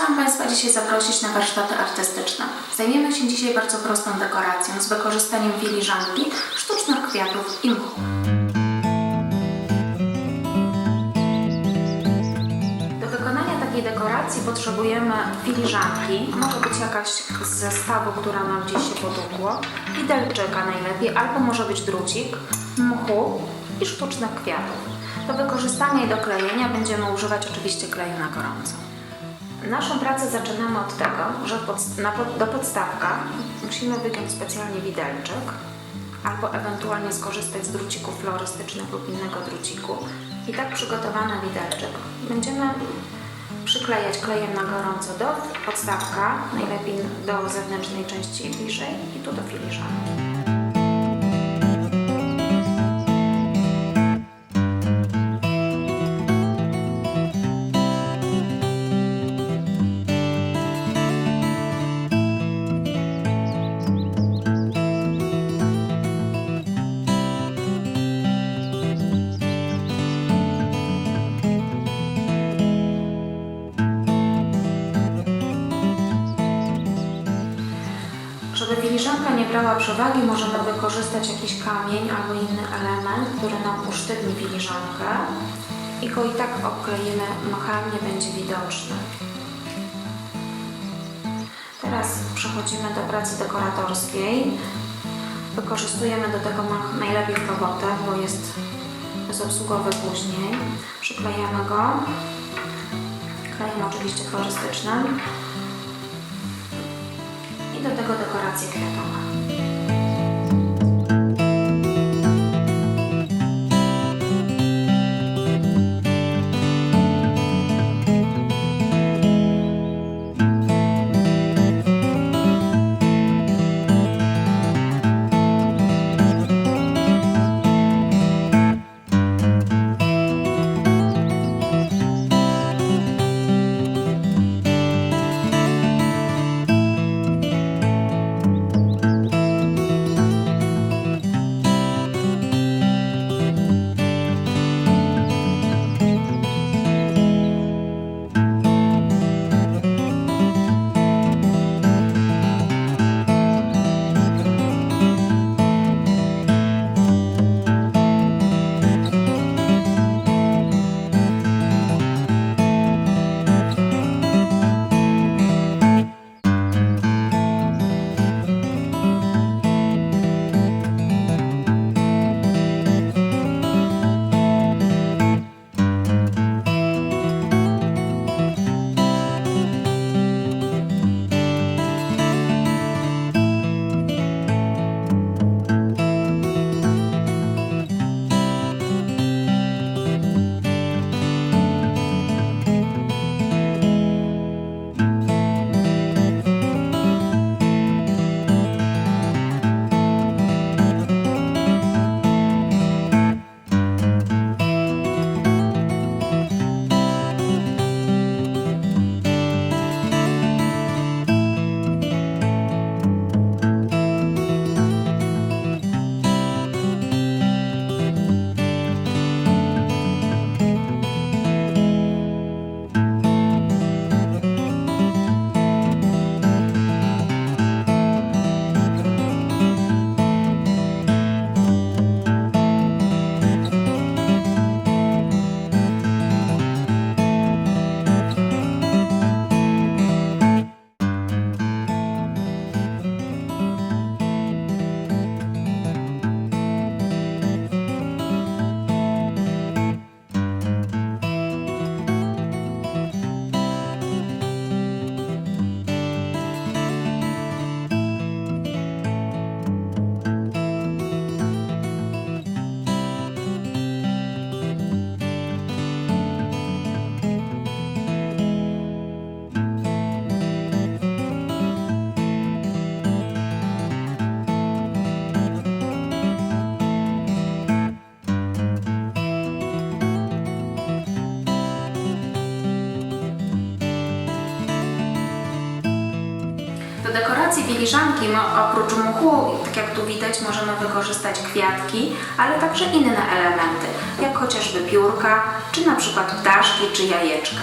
Chciałam Państwa dzisiaj zaprosić na warsztaty artystyczne. Zajmiemy się dzisiaj bardzo prostą dekoracją z wykorzystaniem filiżanki, sztucznych kwiatów i mchu. Do wykonania takiej dekoracji potrzebujemy filiżanki, może być jakaś z zestawu, która nam gdzieś się potłukło, widelczyka najlepiej, albo może być drucik, mchu i sztucznych kwiatów. Do wykorzystania i do klejenia będziemy używać oczywiście kleju na gorąco. Naszą pracę zaczynamy od tego, że pod, na, do podstawka musimy wygiąć specjalnie widelczyk albo ewentualnie skorzystać z drucików florystycznych lub innego druciku. I tak przygotowany widelczyk będziemy przyklejać klejem na gorąco do podstawka, najlepiej do zewnętrznej części bliżej i tu do filiżanki. Filiżanka nie brała przewagi, możemy wykorzystać jakiś kamień albo inny element, który nam usztywni filiżankę i go i tak obkleimy machem, nie będzie widoczny. Teraz przechodzimy do pracy dekoratorskiej. Wykorzystujemy do tego najlepiej robotę, bo jest bezobsługowy później. Przyklejamy go klejem oczywiście florystycznym do tego dekoracje kwiatowe. Do dekoracji filiżanki oprócz mchu, tak jak tu widać, możemy wykorzystać kwiatki, ale także inne elementy, jak chociażby piórka, czy na przykład ptaszki, czy jajeczka.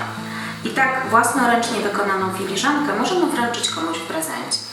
I tak własnoręcznie wykonaną filiżankę możemy wręczyć komuś w prezencie.